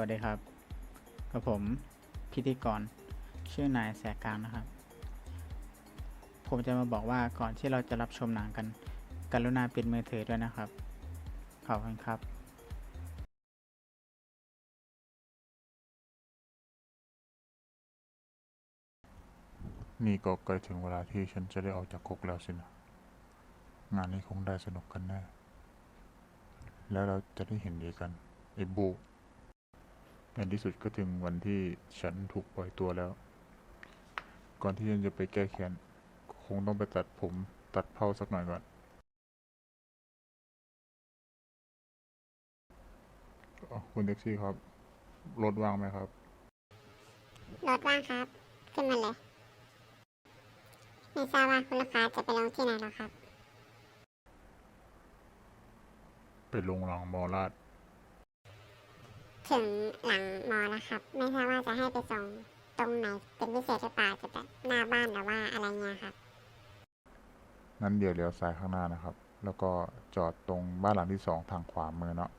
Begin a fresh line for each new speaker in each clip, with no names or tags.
วัสดีครับ กับผมพิธีกรชื่อนายแสกกางนะครับ ผมจะมาบอกว่าก่อนที่เราจะรับชมหนังกัน กรุณาปิดมือถือด้วยนะครับ ขอบคุณครับ
นี่ก็ใกล้ถึงเวลาที่ฉันจะได้ออกจากคุกแล้วสินะ งานนี้คงได้สนุกกันแน่ แล้วเราจะได้เห็นดีกันไอ้บู ในที่สุดก็ถึงวันที่ฉันถูกปล่อยตัวแล้ว ก่อนที่ฉันจะไปแก้แค้นคงต้องไปตัดผมตัดเผ้าสักหน่อยก่อนอ๋อคุณแท็กซี่ครับ รถว่างไหมครับ
รถว่างครับ ขึ้นมาเลย ไม่ทราบว่าคุณลูกค้าจะไปลงที่ไหนหรอครับ
ไปลงหลังมอลาด
ถึงหลังมอแล้วครับ ไม่ทราบว่าจะให้ไปส่งตรงไหนเป็นพิเศษหรือเปล่าจะแบบหน้าบ้านหรือว่าอะไรเงี้ยครับ
งั้นเดี๋ยวเลี้ยวซ้ายข้างหน้านะครับ แล้วก็จอดตรงบ้านหลังที่สองทางขวามือเนาะ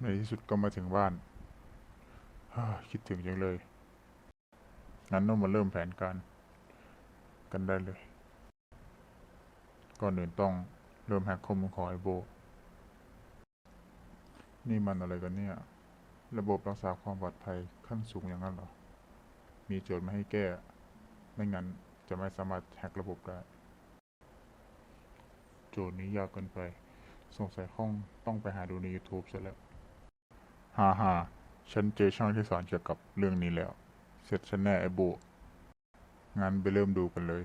ในที่สุดก็มาถึงบ้านฮ่าคิดถึงจังเลย งั้นต้องมาเริ่มแผนการ กันได้เลย ก่อนอื่นต้อง เริ่มแฮกข้อมูลของไอโบ นี่มันอะไรกันเนี่ย ระบบรักษาความปลอดภัยขั้นสูงอย่างนั้นเหรอ มีโจทย์มาให้แก้ ไม่งั้นจะไม่สามารถแฮกระบบได้ โจทย์นี้ยากเกินไป สงสัยห้องต้องไปหาดูใน YouTube ซะแล้วฮ่าฮ่าฉันเจอช่องที่สอนเกี่ยวกับเรื่องนี้แล้ว เสร็จฉันแน่ไอโบ งั้นไปเริ่มดูกันเลย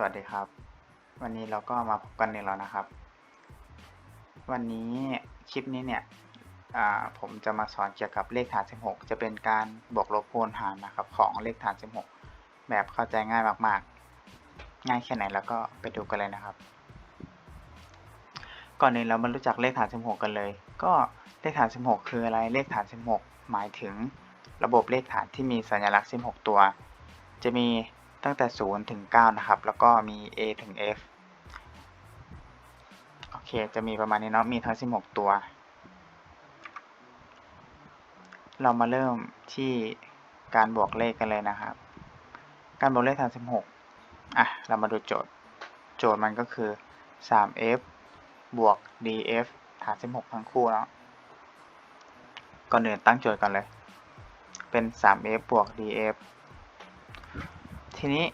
สวัสดีครับ วันนี้เราก็มาพบกันอีกแล้วนะครับ วันนี้คลิปนี้เนี่ยผมจะมาสอนเกี่ยวกับเลขฐาน 16 จะเป็นการบวกลบคูณหารนะครับ ของเลขฐาน 16 แบบเข้าใจง่ายมากๆ ง่ายแค่ไหนแล้วก็ไปดูกันเลยนะครับ ก่อนอื่นเรามารู้จักเลขฐาน 16 กันเลย ก็เลขฐาน 16 คืออะไรเลขฐาน 16 หมายถึงระบบเลขฐานที่มีสัญลักษณ์ 16 ตัว จะมี ตั้งแต่ 0 ถึง 9 นะครับ แล้วก็มี A ถึง F โอเค จะมีประมาณนี้เนาะ มีทั้ง 16 ตัว เรามาเริ่มที่การบวกเลขกันเลยนะครับ การบวกเลขฐาน16 อะ เรามาดูโจทย์ โจทย์มันก็คือ 3f บวก df ฐาน 16 ทั้งคู่เนาะ ก่อนอื่นตั้งโจทย์กันเลย เป็น 3f บวก df ทีนี้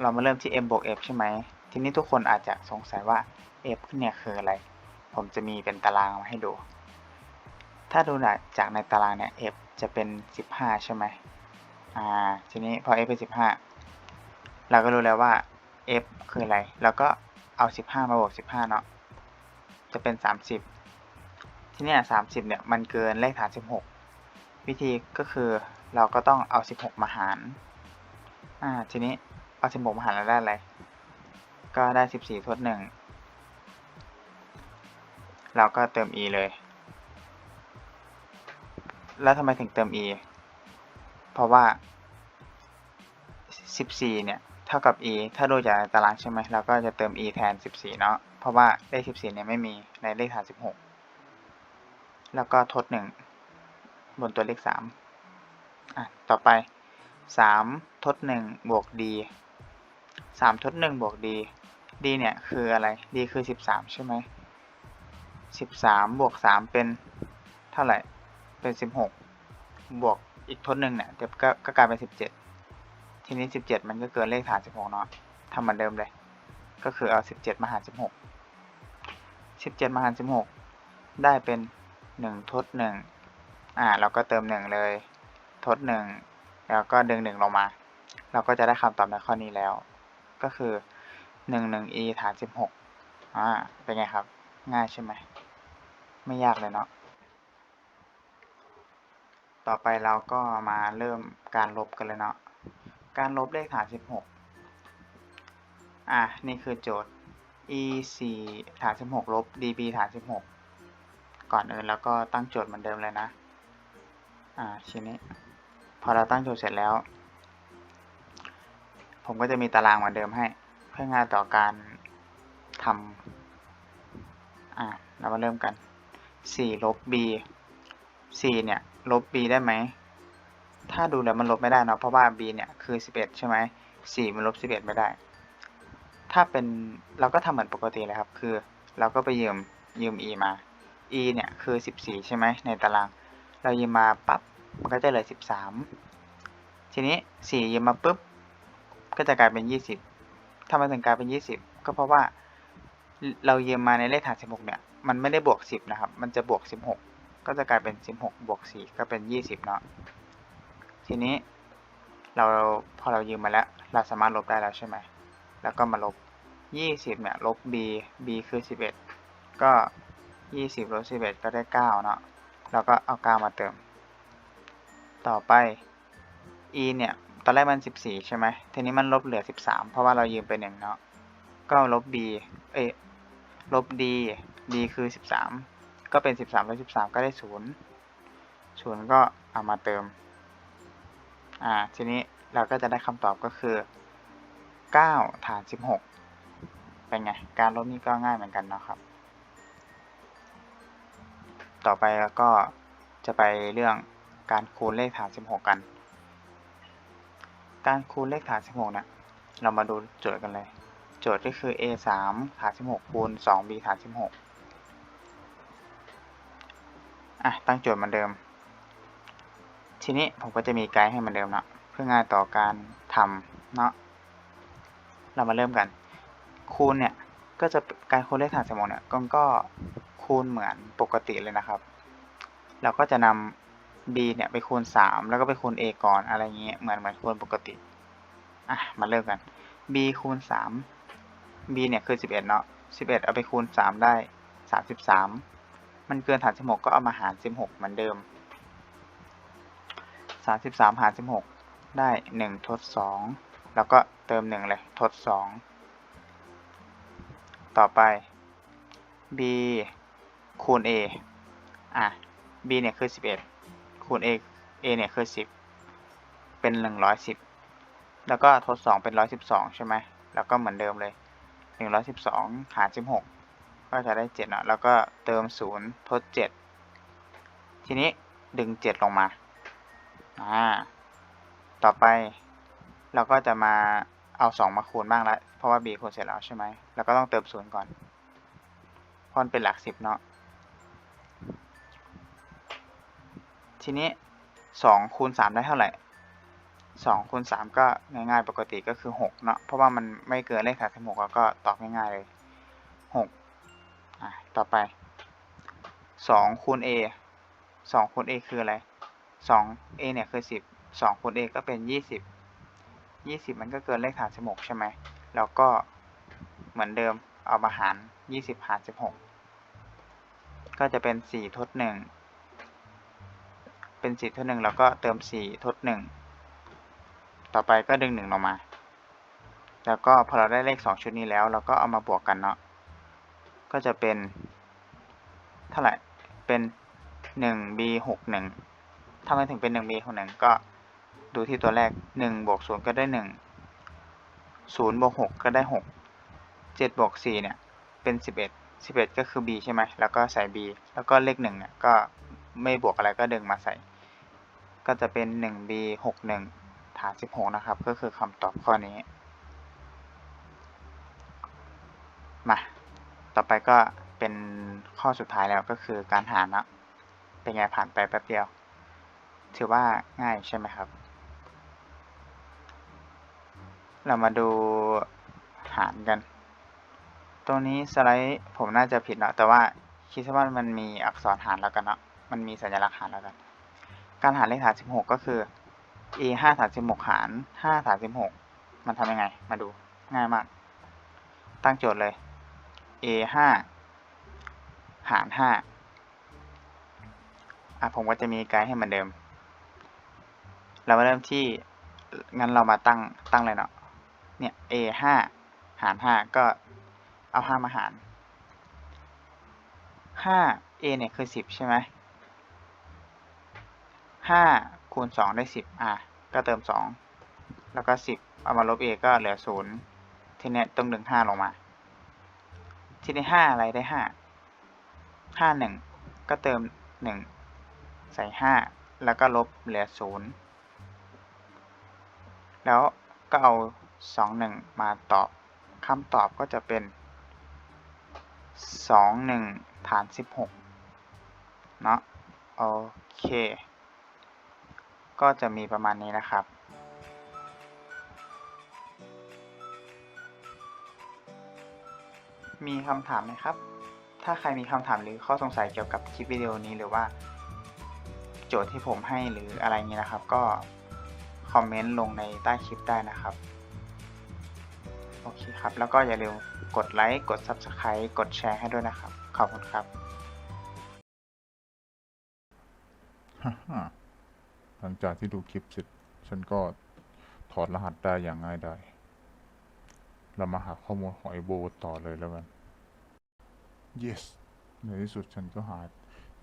เรามาเริ่มที่ m บวก f ใช่ไหม ทีนี้ทุกคนอาจจะสงสัยว่า f เนี่ยคืออะไร ผมจะมีเป็นตารางมาให้ดู ถ้าดูจากในตารางเนี่ย f จะเป็น 15 ใช่ไหมอ่า ทีนี้พอ f เป็น 15 เราก็รู้แล้วว่า f คืออะไร เราก็เอา 15 มาบวก 15 เนาะ จะเป็น 30 ทีนี้30 เนี่ย มันเกินเลขฐาน 16 วิธีก็คือเราก็ต้องเอา 16 มาหาร อ่า ทีนี้ เอา16มาหารแล้วได้อะไร ก็ได้14ทด1เราก็เติม e เลย แล้วทำไมถึงเติม e เพราะว่า 14 เนี่ย เท่ากับ e ถ้าดูจากตารางใช่ไหมเราก็จะเติม e แทน 14 เนาะ เพราะว่าเลข 14 เนี่ยไม่มีในเลขฐาน 16 แล้วก็ทด 1 บนตัวเลข 3 อะ ต่อไป 3 ทด1บวก d 3ทด1บวก d d เนี่ยคืออะไร d คือ 13 ใช่ไหม 13 บวก 3 เป็นเท่าไหร่ เป็น 16 บวกอีกทดหนึ่งเนี่ยเดี๋ยวก็ก็กลายเป็น 17 ทีนี้ 17 มันก็เกินเลขฐาน 16 เนาะทำเหมือนเดิมเลย ก็คือเอา 17 มาหาร 16 17 มาหาร 16 ได้เป็น 1 ทด 1 อ่า เราก็เติม 1 เลย ทด 1 แล้วก็ดึง 1 ลงมา เราก็จะได้คำตอบในข้อนี้แล้ว ก็คือ1 1 e ฐาน 16อ่าเป็นไงครับ ง่ายใช่ไหม ไม่ยากเลยเนาะต่อไปเราก็มาเริ่มการลบกันเลยเนาะการลบเลขฐาน 16 อะ นี่คือโจทย์ e 4ฐาน 16 ลบ db ฐาน 16 ก่อนอื่นแล้วก็ตั้งโจทย์เหมือนเดิมเลยนะ อ่าทีนี้ พอเราตั้งโจทย์เสร็จแล้ว ผมก็จะมีตารางเหมือนเดิมให้ เพื่อง่ายต่อการทำอ่าเรามาเริ่มกัน4ลบ b 4เนี่ยลบ b ได้ไหม ถ้าดูแล้วมันลบไม่ได้เนอะเพราะว่า b เนี่ยคือ 11 ใช่ไหม4มันลบ 11 ไม่ได้ ถ้าเป็นเราก็ทำเหมือนปกติเลยครับ คือ เราก็ไปยืมยืม e มา e เนี่ยคือ 14 ใช่ไหมในตาราง เรายืมมาปั๊บมันก็จะเหลือ 13 ทีนี้ 4 ยืมมาปุ๊บ ก็จะกลายเป็น 20ทำไมถึงกลายเป็น 20 ก็เพราะว่าเรายืมมาในเลขฐาน 16 เนี่ย มันไม่ได้บวก 10 นะครับ มันจะบวก 16 ก็จะกลายเป็น 16 บวก 4 ก็เป็น 20 เนาะ ทีนี้เราพอเรายืมมาแล้ว เราสามารถลบได้แล้วใช่ไหม แล้วก็มาลบ 20 เนี่ย ลบ b b คือ 11 ก็ 20 ลบ 11 ก็ได้ 9 เนาะ เราก็เอา 9 มาเติม ต่อไป e เนี่ย ตอนแรกมัน 14 ใช่ไหมทีนี้มันลบเหลือ 13 เพราะว่าเรายืมไป1เนาะ ก็ลบ b เอ้ย ลบ d d คือ 13 ก็เป็น 13ลบ13 ก็ได้ 0 0 ก็เอามาเติม อ่า ทีนี้เราก็จะได้คำตอบก็คือ 9 ฐาน 16 เป็นไง การลบนี่ก็ง่ายเหมือนกันเนาะครับ ต่อไปแล้วก็จะไปเรื่องการคูณเลขฐาน 16 กัน การคูณเลขฐาน 16เนี่ยเรามาดูโจทย์กันเลย โจทย์ก็คือ a 3ฐาน 16 คูณ 2b ฐาน 16 อะ ตั้งโจทย์เหมือนเดิม ทีนี้ผมก็จะมีไกด์ให้เหมือนเดิมเนาะเพื่อง่ายต่อการทำเนาะเรามาเริ่มกัน คูณเนี่ย ก็จะการคูณเลขฐานสมองเนี่ยก็ก็คูณเหมือนปกติเลยนะครับ เราก็จะนำ b เนี่ยไปคูณ 3 แล้วก็ไปคูณ a ก่อนอะไรเงี้ยเหมือนเหมือนคูณปกติ อะ มาเริ่มกัน b คูณ 3 b เนี่ยคือ 11 เนาะ11 เอาไปคูณ 3 ได้ 33 มันเกินฐาน16 ก็เอามาหาร 16 เหมือนเดิม 33 หาร 16 ได้ 1 ทด 2 แล้วก็เติม 1 เลย ทด 2 ต่อไป b คูณ a อะ b เนี่ยคือ 11 คูณ a a เนี่ยคือ 10 เป็น 110 แล้วก็ทด 2 เป็น 112 ใช่ไหม แล้วก็เหมือนเดิมเลย 112 หาร 16 ก็จะได้ 7 เนาะ แล้วก็เติม 0 ทด 7 ทีนี้ดึง 7 ลงมา อ่า ต่อไปเราก็จะมาเอา 2 มาคูณบ้างละ เพราะว่า b คูณเสร็จแล้วใช่ไหม แล้วก็ต้องเติม 0 ก่อนเพราะมันเป็นหลัก 10 เนาะ ทีนี้2คูณ3ได้เท่าไหร่2คูณ3ก็ง่ายๆปกติก็คือ6เนาะเพราะว่ามันไม่เกินเลขฐาน16แล้วก็ตอบง่ายๆเลย6อะต่อไป2คูณ a 2คูณ a คืออะไร2 a เนี่ยคือ 10 2คูณ a ก็เป็น 20 20 มันก็เกินเลขฐาน16ใช่ไหมแล้วก็เหมือนเดิมเอามาหาร 20 หาร 16 ก็จะเป็น 4 ทด 1 เป็น4ทด1แล้วก็เติม4ทด1ต่อไปก็ดึง1ลงมา แล้วก็พอเราได้เลข2ชุดนี้แล้ว เราก็เอามาบวกกันเนาะก็จะเป็นเท่าไหร่เป็น 1b 6 1 ทำไมถึงเป็น 1b 6 1 ก็ดูที่ตัวแรก 1 บวก 0 ก็ได้ 1 0 บวก 6 ก็ได้ 6 7 บวก 4 เนี่ย เป็น 11 11 ก็คือ b ใช่ไหม แล้วก็ใส่ b แล้วก็เลข1เนี่ย ก็ ไม่บวกอะไรก็ดึงมาใส่ ก็จะเป็น 1b 6 1 ฐาน 16 นะครับ ก็คือคำตอบข้อนี้ มา ต่อไปก็เป็นข้อสุดท้ายแล้วก็คือการหารนะเป็นไงผ่านไปแป๊บเดียว ถือว่าง่ายใช่ไหมครับ เรามาดูหารกัน ตรงนี้สไลด์ผมน่าจะผิดเนาะแต่ว่าคิดว่ามันมีอักษรหารแล้วกันเนาะ มันมีสัญลักษณ์หารแล้วกัน การหารเลขฐาน16ก็คือ a 5ฐาน16หกหาร5ฐาน16มันทำยังไง มาดูง่ายมาก ตั้งโจทย์เลย a 5หาร5อะผมก็จะมีไกด์ให้เหมือนเดิม เรามาเริ่มที่ งั้นเรามาตั้ง ตั้งเลยเนาะ เนี่ย a ห้าหารห้าก็เอาห้ามาหารห้า a เนี่ยคือสิบใช่ไหม ห้าคูณสองได้สิบอะก็เติมสองแล้วก็สิบเอามาลบ a ก็เหลือศูนย์ทีเนี้ยต้องดึงห้าลงมา ทีนี้ห้าอะไรได้ห้าห้าหนึ่งก็เติมหนึ่งใส่ห้าแล้วก็ลบเหลือศูนย์แล้วก็เอาสองหนึ่งมาตอบคำตอบก็จะเป็นสองหนึ่งฐานสิบหกเนาะโอเค ก็จะมีประมาณนี้นะครับ มีคำถามไหมครับ ถ้าใครมีคำถามหรือข้อสงสัยเกี่ยวกับคลิปวิดีโอนี้หรือว่า โจทย์ที่ผมให้หรืออะไรเงี้ยนะครับ ก็คอมเมนต์ลงในใต้คลิปได้นะครับ โอเคครับ แล้วก็อย่าลืมกดไลค์ กด Subscribe กดแชร์ให้ด้วยนะครับ ขอบคุณครับ
ฮ่าฮ่า หลังจากที่ดูคลิปเสร็จฉันก็ถอดรหัสได้อย่างง่ายดายเรามาหาข้อมูลของไอโบต่อเลยแล้วกัน yes ในที่สุดฉันก็หา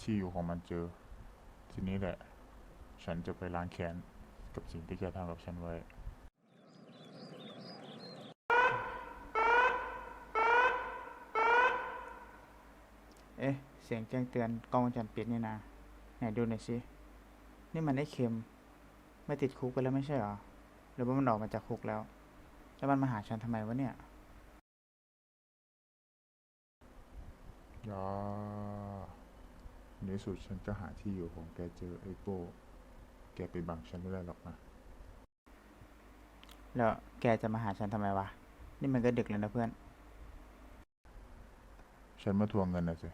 ที่อยู่ของมันเจอ ทีนี้แหละ ฉันจะไปล้างแค้นกับสิ่งที่แกทำกับฉันไว้
เอ๊ะ เสียงแจ้งเตือนกล้องวงจรปิดนี่นะ ไหนดูหน่อยสิ นี่มันได้เค็ม ไม่ติดคุกไปแล้วไม่ใช่เหรอ หรือว่ามันออกมาจากคุกแล้ว แล้วมันมาหาฉันทำไมวะเนี่ย
ยาในที่สุดฉันก็หาที่อยู่ของแกเจอไอโบแกไปบังฉันไม่ได้หรอกนะ
แล้วแกจะมาหาฉันทำไมวะ นี่มันก็ดึกแล้วนะเพื่อน
ฉันมาทวงเงินนะสิ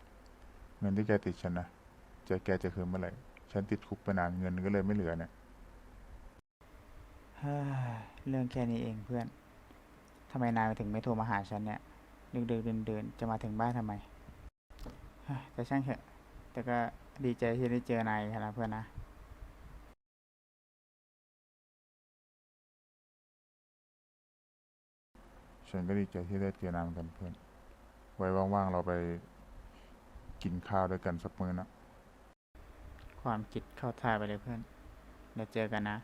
เงินที่แกติดฉันนะจะแกจะคืนเมื่อไหร่ ฉันติดคุกไปนานเงินก็เลยไม่เหลือเนี่ย
เฮ้ยเรื่องแค่นี้เองเพื่อนทำไมนายถึงไม่โทรมาหาฉันเนี่ยดึกดึกเดินเดินๆจะมาถึงบ้านทำไมเฮ้ยแต่ช่างเถอะ แต่ก็ดีใจที่ได้เจอนายนะเพื่อนนะ
ฉันก็ดีใจที่ได้เจอนายเหมือนกันเพื่อน ไว้ว่างๆเราไปกินข้าวด้วยกันสักมื้อนะ
ความคิดเข้าท่าไปเลยเพื่อน แล้วเจอกันนะ